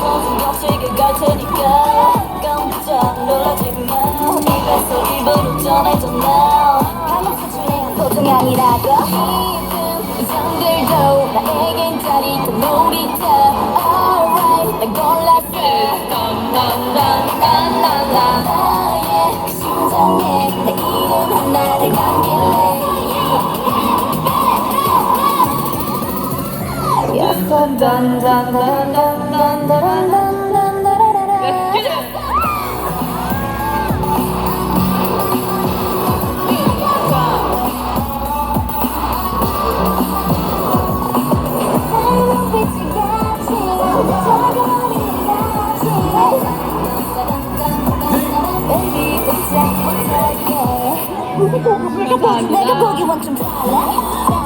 고픈 격식을 갈 테니까 깜짝 놀라지 마 입에서 입으로 전해졌나 한없이 중요한 소중이 아니라고 이성들도 나에겐 짜릿한 놀이터 Alright 난 골랐어 딴딴딴딴딴딴 나의 그 심장에 내 이름 하나를 감길래 내가 보기 원좀 달라 달라